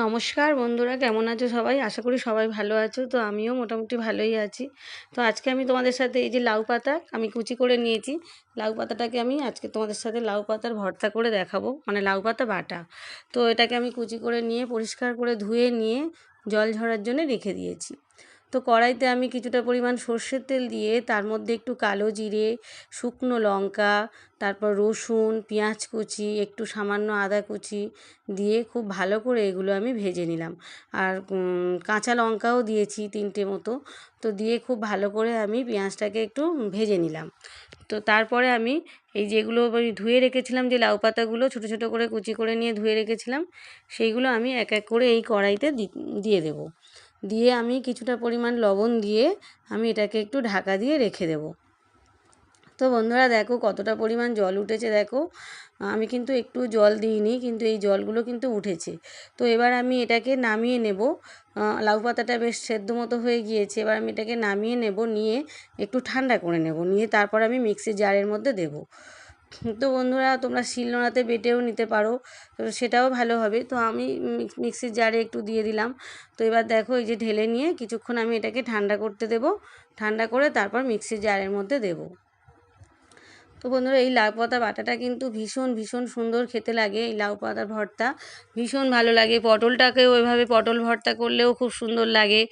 নমস্কার বন্ধুরা, কেমন আছো সবাই? আশা করি সবাই ভালো আছো। তো আমিও মোটামুটি ভালোই আছি। তো আজকে আমি তোমাদের সাথে এই যে লাউ পাতা, আমি কুচি করে নিয়েছি। লাউ পাতাটাকে আমি আজকে তোমাদের সাথে লাউ পাতার ভর্তা করে দেখাবো মানে লাউ পাতা বাটা। তো এটাকে আমি কুচি করে নিয়ে, পরিষ্কার করে ধুয়ে নিয়ে জল ঝরার জন্য রেখে দিয়েছি। তো কড়াইতে আমি কিছুটা পরিমাণ সর্ষের তেল দিয়ে তার মধ্যে একটু কালো জিরে, শুকনো লঙ্কা, তারপর রসুন, পেঁয়াজ কুচি, একটু সামান্য আদা কুচি দিয়ে খুব ভালো করে এগুলো আমি ভেজে নিলাম। আর কাঁচা লঙ্কাও দিয়েছি তিনটে মতো। তো দিয়ে খুব ভালো করে আমি পেঁয়াজটাকে একটু ভেজে নিলাম। তো তারপরে আমি এই যেগুলো আমি ধুয়ে রেখেছিলাম, যে লাউ পাতাগুলো ছোটো ছোটো করে কুচি করে নিয়ে ধুয়ে রেখেছিলাম, সেইগুলো আমি এক এক করে এই কড়াইতে দিয়ে দেবো। দিয়ে আমি কিছুটা পরিমাণ লবণ দিয়ে আমি এটাকে একটু ঢাকা দিয়ে রেখে দেব। তো বন্ধুরা দেখো কতটা পরিমাণ জল উঠেছে দেখো। আমি কিন্তু একটু জল দিইনি, কিন্তু এই জলগুলো কিন্তু উঠেছে। তো এবার আমি এটাকে নামিয়ে নেব। লাউ পাতাটা বেশ সেদ্ধ মতো হয়ে গিয়েছে। এবার আমি এটাকে নামিয়ে নেব, নিয়ে একটু ঠান্ডা করে নেব। নিয়ে তারপর আমি মিক্সি জারের মধ্যে দেবো। তো বন্ধুরা, তোমরা শিলনোড়াতে বেটেও নিতে পারো, তো সেটাও ভালো হবে। তো আমি মিক্সির জারে একটু দিয়ে দিলাম। তো এবার দেখো, এই যে ঢেলে নিয়ে কিছুক্ষণ আমি এটাকে ঠান্ডা করতে দেব। ঠান্ডা করে তারপর মিক্সির জারের মধ্যে দেবো। তো বন্ধুরা, এই লাউ পাতা বাটাটা কিন্তু ভীষণ ভীষণ সুন্দর খেতে লাগে এই লাউ পাতার ভর্তা। ভীষণ ভালো লাগে। পটলটাকেও ওইভাবে পটল ভর্তা করলেও খুব সুন্দর লাগে।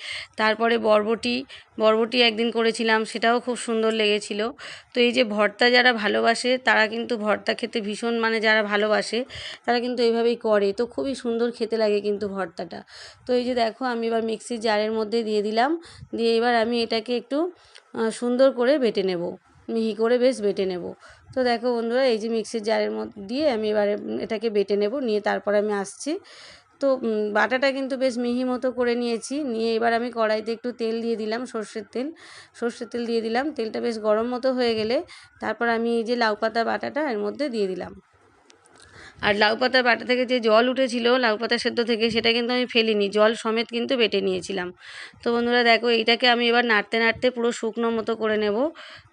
তারপরে বরবটি বরবটি একদিন করেছিলাম, সেটাও খুব সুন্দর লেগেছিল। তো এই যে ভর্তা যারা ভালোবাসে, তারা কিন্তু ভর্তা খেতে ভীষণ মানে যারা ভালোবাসে, তারা কিন্তু এইভাবেই করে। তো খুবই সুন্দর খেতে লাগে কিন্তু ভর্তাটা। তো এই যে দেখো, আমি এবার মিক্সির জারের মধ্যে দিয়ে দিলাম। দিয়ে এবার আমি এটাকে একটু সুন্দর করে বেটে নেব। মিহি করে বেশ বেটে নেব। তো দেখো বন্ধুরা, এই যে মিক্সির জারের মধ্যে দিয়ে আমি এবারে এটাকে বেটে নেব, নিয়ে তারপরে আমি আসছি। তো বাটাটা কিন্তু বেশ মিহি মতো করে নিয়েছি। নিয়ে এবার আমি কড়াইতে একটু তেল দিয়ে দিলাম, সর্ষের তেল। সর্ষের তেল দিয়ে দিলাম। তেলটা বেশ গরম মতো হয়ে গেলে তারপর আমি এই যে লাউ পাতা বাটাটা এর মধ্যে দিয়ে দিলাম। আর লাউ পাতার বাটা থেকে যে জল উঠেছিল, লাউ পাতা সেদ্ধ থেকে সেটা কিন্তু আমি ফেলিনি, জল সমেত কিন্তু বেটে নিয়েছিলাম। তো বন্ধুরা দেখো, এইটাকে আমি এবার নাড়তে নাড়তে পুরো শুকনো মতো করে নেব।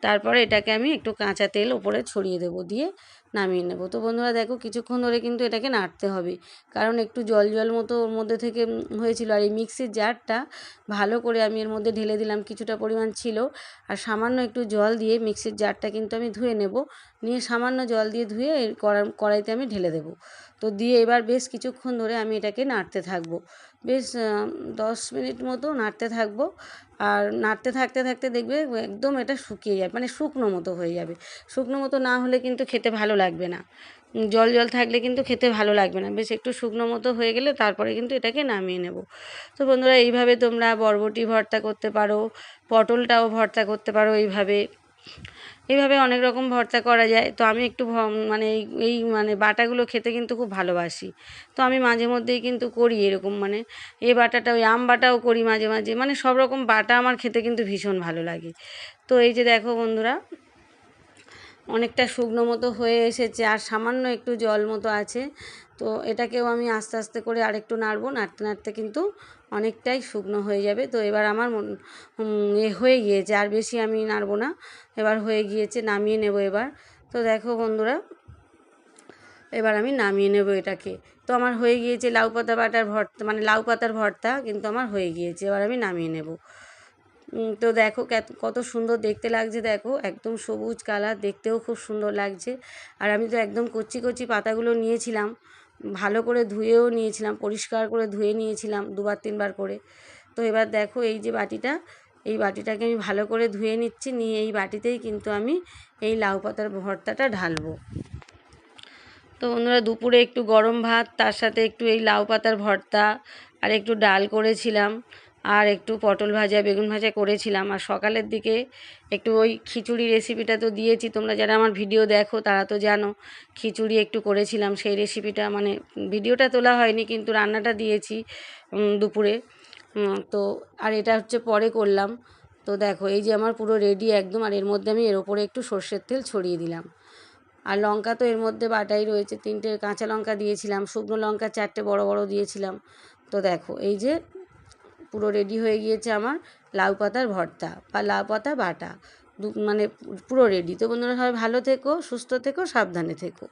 তারপরে এটাকে আমি একটু কাঁচা তেল ওপরে ছড়িয়ে দেবো দিয়ে নামিয়ে নেব। তো বন্ধুরা দেখো কিছুক্ষণ ধরে কিন্তু এটাকে নাড়তে হবে। কারণ একটু জল জল মতো ওর মধ্যে থেকে হয়েছিল। আর এই মিক্সির জারটা ভালো করে আমি এর মধ্যে ঢেলে দিলাম, কিছুটা পরিমাণ ছিল। আর সামান্য একটু জল দিয়ে মিক্সির জারটা কিন্তু আমি ধুয়ে নেব। নিয়ে সামান্য জল দিয়ে ধুয়ে কড়াইতে আমি ঢেলে দেবো। তো দিয়ে এবার বেশ কিছুক্ষণ ধরে আমি এটাকে নাড়তে থাকব। বেশ দশ মিনিট মতো নাড়তে থাকব। আর নাড়তে থাকতে থাকতে দেখবে একদম এটা শুকিয়ে যাবে মানে শুকনো মতো হয়ে যাবে। শুকনো মতো না হলে কিন্তু খেতে ভালো লাগবে না। জল জল থাকলে কিন্তু খেতে ভালো লাগবে না। বেশ, একটু শুকনো মতো হয়ে গেলে তারপরে কিন্তু এটাকে নামিয়ে নেব। তো বন্ধুরা, এইভাবে তোমরা বরবটি ভর্তা করতে পারো, পটলটাও ভর্তা করতে পারো এইভাবে। এইভাবে অনেক রকম ভর্তা করা যায়। তো আমি একটু মানে এই মানে বাটাগুলো খেতে কিন্তু খুব ভালোবাসি। তো আমি মাঝে মধ্যেই কিন্তু করি এরকম মানে এ বাটাটা, ওই আম বাটাও করি মাঝে মাঝে। মানে সব রকম বাটা আমার খেতে কিন্তু ভীষণ ভালো লাগে। তো এই যে দেখো বন্ধুরা অনেকটা শুকনো মতো হয়ে এসেছে আর সামান্য একটু জল মতো আছে। তো এটাকেও আমি আস্তে আস্তে করে আরেকটু নাড়বো, নাড়তে নাড়তে কিন্তু অনেকটাই শুকনো হয়ে যাবে। তো এবার আমার এ হয়ে গিয়েছে, আর বেশি আমি নাড়বো না। এবার হয়ে গিয়েছে, নামিয়ে নেব এবার। তো দেখো বন্ধুরা, এবার আমি নামিয়ে নেব এটাকে। তো আমার হয়ে গিয়েছে লাউ পাতা বাটার ভর্তা মানে লাউ পাতার ভর্তা কিন্তু আমার হয়ে গিয়েছে, এবার আমি নামিয়ে নেব। তো দেখো কত সুন্দর দেখতে লাগছে, দেখো। একদম সবুজ কালার, দেখতেও খুব সুন্দর লাগছে। আর আমি তো একদম কচি কচি পাতাগুলো নিয়েছিলাম। ভালো করে ধুয়েও নিয়েছিলাম, পরিষ্কার করে ধুয়ে নিয়েছিলাম দুবার, তিনবার করে। তো এবার দেখো এই যে বাটিটা, এই বাটিটাকে আমি ভালো করে ধুয়ে নিচ্ছি, নিয়ে এই বাটিতেই কিন্তু আমি এই লাউ পাতার ভর্তাটা ঢালবো। তো বন্ধুরা, দুপুরে একটু গরম ভাত, তার সাথে একটু এই লাউ পাতার ভর্তা, আর একটু ডাল করেছিলাম। আর একটু পটল ভাজা, বেগুন ভাজা করেছিলাম। আর সকালের দিকে একটু ওই খিচুড়ি রেসিপিটা তো দিয়েছি। তোমরা যারা আমার ভিডিও দেখো, তারা তো জানো, খিচুড়ি একটু করেছিলাম। সেই রেসিপিটা মানে ভিডিওটা তোলা হয়নি, কিন্তু রান্নাটা দিয়েছি দুপুরে। তো আর এটা হচ্ছে পরে করলাম। তো দেখো, এই যে আমার পুরো রেডি একদম। আর এর মধ্যে আমি এর ওপরে একটু সর্ষের তেল ছড়িয়ে দিলাম। আর লঙ্কা তো এর মধ্যে বাটাই রয়েছে। তিনটে কাঁচা লঙ্কা দিয়েছিলাম। শুকনো লঙ্কা চারটে বড় বড় দিয়েছিলাম। তো দেখো, এই যে পুরো রেডি হয়ে গিয়েছে আমার লাউ পাতার ভর্তা বা লাউ পাতা বাটা। মানে পুরো রেডি তো বন্ধুরা সবাই ভালো থেকো, সুস্থ থেকো, সাবধানে থেকো।